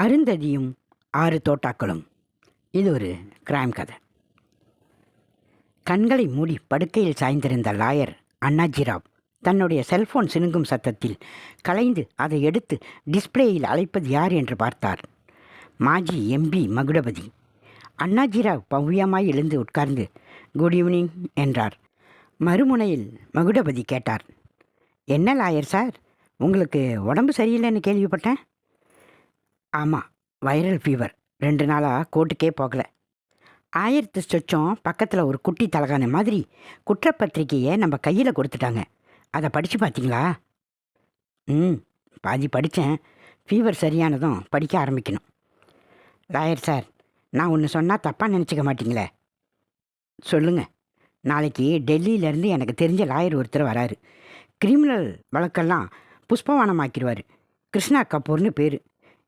அருந்ததியும் ஆறு தோட்டாக்களும். இது ஒரு கிரைம் கதை. கண்களை மூடி படுக்கையில் சாய்ந்திருந்த லாயர் அண்ணாஜிராவ் தன்னுடைய செல்போன் சினுங்கும் சத்தத்தில் கலைந்து அதை எடுத்து டிஸ்பிளேயில் அழைப்பது யார் என்று பார்த்தார். மாஜி எம்பி மகுடபதி. அண்ணாஜிராவ் பவ்யமாய் எழுந்து உட்கார்ந்து குட் ஈவினிங் என்றார். மறுமுனையில் மகுடபதி கேட்டார் என்ன லாயர் சார் உங்களுக்கு உடம்பு சரியில்லைன்னு கேள்விப்பட்டேன். ஆமாம் வைரல் ஃபீவர் ரெண்டு நாளாக கோர்ட்டுக்கே போகலை. ஆயிரத்து சொச்சம் பக்கத்தில் ஒரு குட்டி தலகான மாதிரி குற்றப்பத்திரிக்கையை நம்ம கையில் கொடுத்துட்டாங்க. அதை படித்து பார்த்தீங்களா ம் பாதி படித்தேன் ஃபீவர் சரியானதும் படிக்க ஆரம்பிக்கணும். லாயர் சார் நான் ஒன்று சொன்னால் தப்பாக நினச்சிக்க மாட்டிங்களே? சொல்லுங்கள் நாளைக்கு டெல்லியிலேருந்து எனக்கு தெரிஞ்ச லாயர் ஒருத்தர் வராரு. கிரிமினல் வழக்கெல்லாம் புஷ்பவானமாக்கிடுவார் கிருஷ்ணா கபூர்னு பேர்.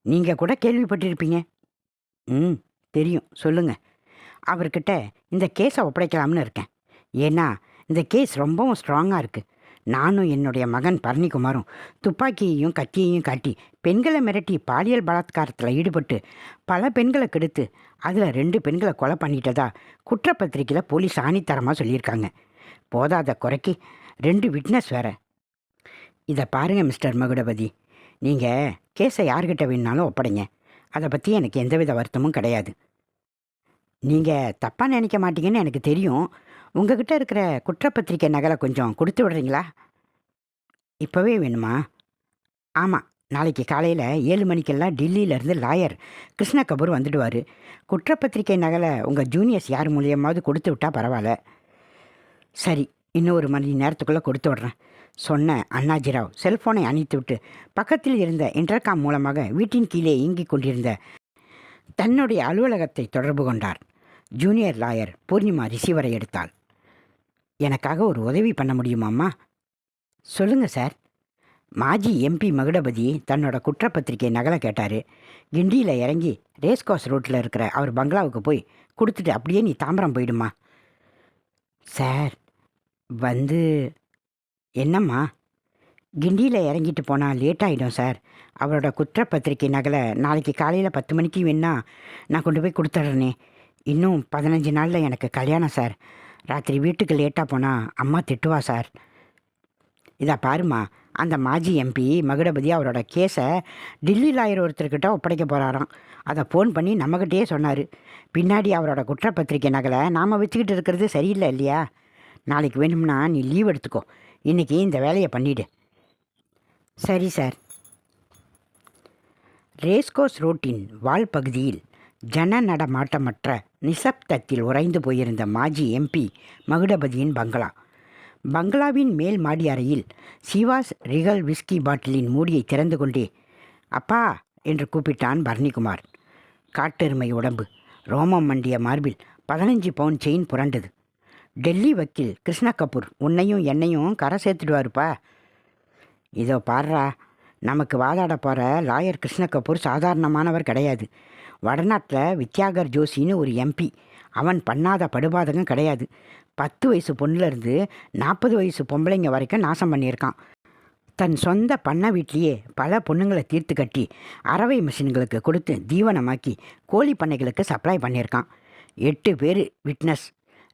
நீங்கள் கூட கேள்விப்பட்டிருப்பீங்க. ம். தெரியும். சொல்லுங்கள் அவர்கிட்ட இந்த கேஸை ஒப்படைக்கலாம்னு இருக்கேன். ஏன்னா இந்த கேஸ் ரொம்பவும் ஸ்ட்ராங்காக இருக்குது நானும் என்னுடைய மகன் பரணிக்குமாரும் துப்பாக்கியையும் கத்தியையும் காட்டி பெண்களை மிரட்டி பாலியல் பலாத்காரத்தில் ஈடுபட்டு பல பெண்களை கெடுத்து அதில் ரெண்டு பெண்களை கொலை பண்ணிட்டதா குற்றப்பத்திரிக்கையில் போலீஸ் ஆணித்தரமாக சொல்லியிருக்காங்க. போதாத குறைக்கு ரெண்டு விட்னஸ் வேற. இதை பாருங்கள் மிஸ்டர் மகுடபதி. நீங்கள் கேஸை யார்கிட்ட வேணுனாலும் ஒப்படைங்க. அதை பற்றி எனக்கு எந்தவித வருத்தமும் கிடையாது. நீங்கள் தப்பாக நினைக்க மாட்டீங்கன்னு எனக்கு தெரியும். உங்ககிட்ட இருக்கிற குற்றப்பத்திரிக்கை நகலை கொஞ்சம் கொடுத்து விடுறீங்களா? இப்போவே வேணுமா? ஆமாம் நாளைக்கு காலையில் ஏழு மணிக்கெல்லாம் டெல்லியிலேருந்து லாயர் கிருஷ்ண கபூர் வந்துடுவார். குற்றப்பத்திரிக்கை நகலை உங்கள் ஜூனியர்ஸ் யார் மூலியமாவது கொடுத்து விட்டால் பரவாயில்ல. சரி இன்னும் ஒரு மணி நேரத்துக்குள்ளே கொடுத்து விட்றேன். சொன்ன அண்ணாஜிராவ் செல்போனை அணைத்து விட்டு பக்கத்தில் இருந்த இன்டர்காம் மூலமாக வீட்டின் கீழே இயங்கிக் கொண்டிருந்த தன்னுடைய அலுவலகத்தை தொடர்பு கொண்டார். ஜூனியர் லாயர் பூர்ணிமா ரிசீவரை எடுத்தாள். எனக்காக ஒரு உதவி பண்ண முடியுமாம்மா? சொல்லுங்கள் சார். மாஜி எம்பி மகுடபதி தன்னோட குற்றப்பத்திரிகை நகலை கேட்டார். கிண்டியில் இறங்கி ரேஸ்கோஸ் ரோட்டில் இருக்கிற அவர் பங்களாவுக்கு போய் கொடுத்துட்டு அப்படியே நீ தாம்பரம் போயிடுமா? சார் வந்து என்னம்மா? கிண்டியில் இறங்கிட்டு போனால் லேட் ஆகிடும் சார். அவரோட குற்றப்பத்திரிக்கை நகலை நாளைக்கு காலையில் பத்து மணிக்கு வேணா நான் கொண்டு போய் கொடுத்துட்றேனே. இன்னும் பதினஞ்சு நாளில் எனக்கு கல்யாணம் சார். ராத்திரி வீட்டுக்கு லேட்டாக போனால் அம்மா திட்டுவா சார். இதா பாருமா அந்த மாஜி எம்பி மகுடபதி அவரோட கேஸை டில்லி லாயர் ஒருத்தர்கிட்ட ஒப்படைக்க போகிறாராம் அதை ஃபோன் பண்ணி நம்மக்கிட்டேயே சொன்னார். பின்னாடி அவரோட குற்றப்பத்திரிக்கை நகலை நாம் வச்சுக்கிட்டு இருக்கிறது சரியில்லை இல்லையா? நாளைக்கு வேணும்னா நீ லீவ் எடுத்துக்கோ. இன்றைக்கி இந்த வேலையை பண்ணிவிடு சரி சார். ரேஸ்கோஸ் ரோட்டின் வால் பகுதியில் ஜன நடமாட்டமற்ற நிசப்தத்தில் உறைந்து போயிருந்த மாஜி எம்பி மகுடபதியின் பங்களா. பங்களாவின் மேல் மாடி அறையில் சிவாஸ் ரிகல் விஸ்கி பாட்டிலின் மூடியை திறந்து கொண்டே அப்பா என்று கூப்பிட்டான் பரணிகுமார். காட்டெருமை உடம்பு ரோமம் மண்டிய மார்பில் பதினஞ்சு பவுன் செயின் புரண்டது. டெல்லி வக்கீல் கிருஷ்ணா கபூர். உன்னையும் என்னையும் கரை சேர்த்துடுவாருப்பா. இதோ பாடுறா நமக்கு வாதாட போகிற லாயர் கிருஷ்ண கபூர் சாதாரணமானவர் கிடையாது. வடநாட்டில் வித்யாகர் ஜோஷின்னு ஒரு எம்பி அவன் பண்ணாத படுபாதகம் கிடையாது. பத்து வயசு பொண்ணுலேருந்து நாற்பது வயசு பொம்பளைங்க வரைக்கும் நாசம் பண்ணியிருக்கான். தன் சொந்த பண்ணை வீட்லேயே பல பொண்ணுங்களை தீர்த்து கட்டி அரவை மிஷின்களுக்கு கொடுத்து தீவனமாக்கி கோழி பண்ணைகளுக்கு சப்ளை பண்ணியிருக்கான். எட்டு பேர் விட்னஸ்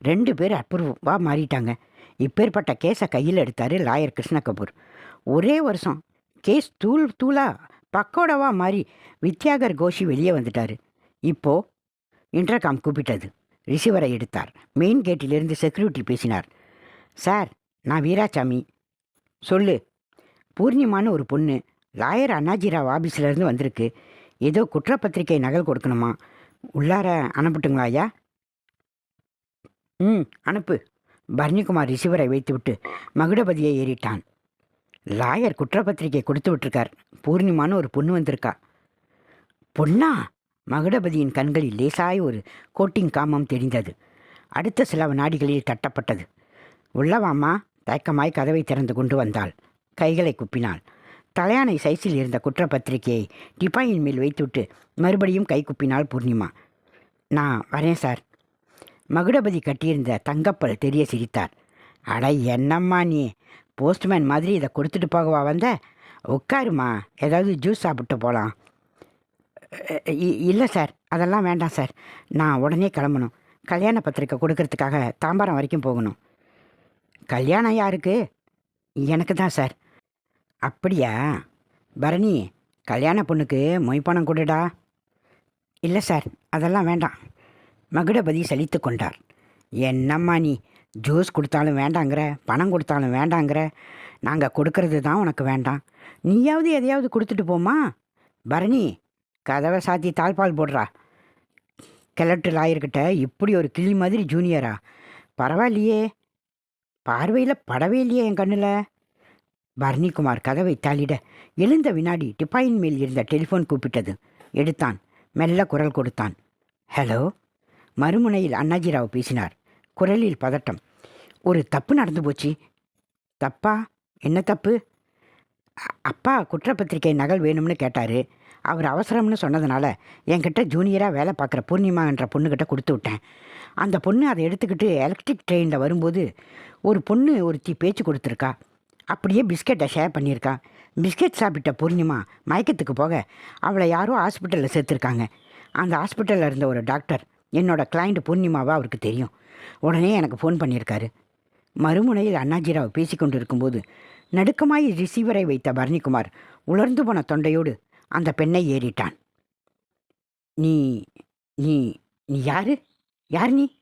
ரெண்டு பேர் அப்ரூவாக மாறிட்டாங்க. இப்பேற்பட்ட கேஸை கையில் எடுத்தார் லாயர் கிருஷ்ண கபூர். ஒரே வருஷம் கேஸ் தூள் தூளா பக்கோடவா மாறி வித்யாகர் கோஷி வெளியே வந்துட்டார். இப்போது இன்டர்காம் கூப்பிட்டது. ரிசீவரை எடுத்தார். மெயின் கேட்டிலிருந்து செக்யூரிட்டி பேசினார். சார் நான் வீராசாமி. சொல்லு. பூர்ணிமான்னு ஒரு பொண்ணு. லாயர் அண்ணாஜிராவ் ஆஃபீஸ்லேருந்து வந்திருக்கு. ஏதோ குற்றப்பத்திரிக்கை நகல் கொடுக்கணுமா? உள்ளார அனுப்பட்டுங்களா ஐயா? ம் அனுப்பு. பரணிக்குமார் ரிசீவரை வைத்துவிட்டு மகுடபதியை ஏறிட்டான். லாயர் குற்றப்பத்திரிக்கை கொடுத்து விட்டுருக்கார். பூர்ணிமான்னு ஒரு பொண்ணு வந்திருக்கா. பொண்ணா? மகுடபதியின் கண்களில் லேசாய் ஒரு கோட்டிங் காமம் தெரிந்தது. அடுத்த சில நாடிகளில் தட்டப்பட்டது. உள்ளவாமா தயக்கமாய் கதவை திறந்து கொண்டு வந்தாள். கைகளை குப்பினாள். தலையானை சைஸில் இருந்த குற்றப்பத்திரிகையை டிபாயின் மேல் வைத்துவிட்டு மறுபடியும் கை குப்பினாள் பூர்ணிமா. நான் வரேன் சார். மகுடபதி கட்டியிருந்த தங்கப்பல் தெரிய சிரித்தார். அட என்னம்மா நீ? போஸ்ட்மேன் மாதிரி இதை கொடுத்துட்டு போகவா வந்த? உட்காருமா ஏதாவது ஜூஸ் சாப்பிட்டு போகலாம் இல்லை சார் அதெல்லாம் வேண்டாம் சார். நான் உடனே கிளம்பணும். கல்யாண பத்திரிக்கை கொடுக்கறதுக்காக தாம்பரம் வரைக்கும் போகணும். கல்யாணம் யாருக்கு? எனக்கு தான் சார். அப்படியா? பரணி கல்யாண பொண்ணுக்கு மொய்ப்பணம் கொடுடா. இல்லை சார் அதெல்லாம் வேண்டாம். மகுடபதி சலித்து கொண்டார். என்னம்மா நீ? ஜூஸ் கொடுத்தாலும் வேண்டாங்கிற பணம் கொடுத்தாலும் வேண்டாங்கிற. நாங்கள் கொடுக்கறது தான் உனக்கு வேண்டாம். நீயாவது எதையாவது கொடுத்துட்டு போமா பரணி கதவை சாத்தி தாழ்பால் போடுறா. கிழட்டு லாயர்கிட்ட இப்படி ஒரு கிளி மாதிரி ஜூனியரா? பரவாயில்லையே. பார்வையில் படவே இல்லையே என் கண்ணில். பரணிக்குமார் கதவை தாளிட எழுந்த வினாடி டிப்பாயின் மேல் இருந்த டெலிஃபோன் கூப்பிட்டது. எடுத்தான். மெல்ல குரல் கொடுத்தான். ஹலோ மறுமுனையில் அண்ணாஜிராவ் பேசினார். குரலில் பதட்டம். ஒரு தப்பு நடந்து போச்சு. தப்பா? என்ன தப்பு? அ- அப்பா குற்றப்பத்திரிக்கை நகல் வேணும்னு கேட்டார். அவர் அவசரம்னு சொன்னதுனால என்கிட்ட ஜூனியராக வேலை பார்க்குற பூர்ணிமான்ற பொண்ணுக்கிட்ட கொடுத்து விட்டேன். அந்த பொண்ணு அதை எடுத்துக்கிட்டு எலக்ட்ரிக் ட்ரெயினில் வரும்போது ஒரு பொண்ணு ஒருத்தி பேச்சு கொடுத்துருக்கா. அப்படியே பிஸ்கெட்டை ஷேர் பண்ணியிருக்கா. பிஸ்கெட் சாப்பிட்ட பூர்ணிமா மயக்கத்துக்கு போக அவளை யாரோ ஹாஸ்பிட்டலில் சேர்த்துருக்காங்க. அந்த ஹாஸ்பிட்டலில் இருந்த ஒரு டாக்டர் என்னோட கிளைண்ட் பூர்ணிமாவா அவருக்கு தெரியும். உடனே எனக்கு ஃபோன் பண்ணியிருக்காரு. மறுமுனையில் அண்ணாஜிராவ் பேசிக்கொண்டு இருக்கும்போது நடுக்கமாய் ரிசீவரை வைத்த பரணிக்குமார் உலர்ந்து போன தொண்டையோடு அந்த பெண்ணை ஏறிட்டான். நீ நீ நீ யாரு? யார் நீ?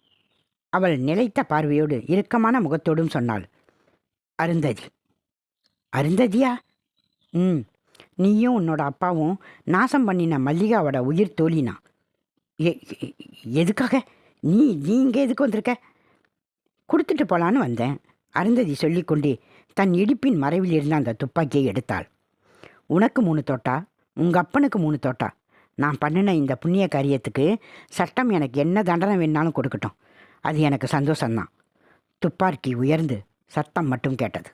அவள் நிலைத்த பார்வையோடு இறுக்கமான முகத்தோடும் சொன்னாள். அருந்ததி. அருந்ததியா? ம். நீயும் உன்னோட அப்பாவும் நாசம் பண்ணின மல்லிகாவோட உயிர் தோழினா எதுக்காக? நீ நீ இங்கே எதுக்கு வந்திருக்க? கொடுத்துட்டு போலான்னு வந்தேன். அருந்ததி சொல்லிக்கொண்டே தன் இடிப்பின் மறைவில் இருந்த அந்த துப்பாக்கியை எடுத்தாள். உனக்கு மூணு தோட்டா? உங்கள் அப்பனுக்கு மூணு தோட்டா? நான் பண்ணின இந்த புண்ணிய காரியத்துக்கு சட்டம் எனக்கு என்ன தண்டனை வேணாலும் கொடுக்கட்டும். அது எனக்கு சந்தோஷம்தான். துப்பாக்கி உயர்ந்து சத்தம் மட்டும் கேட்டது.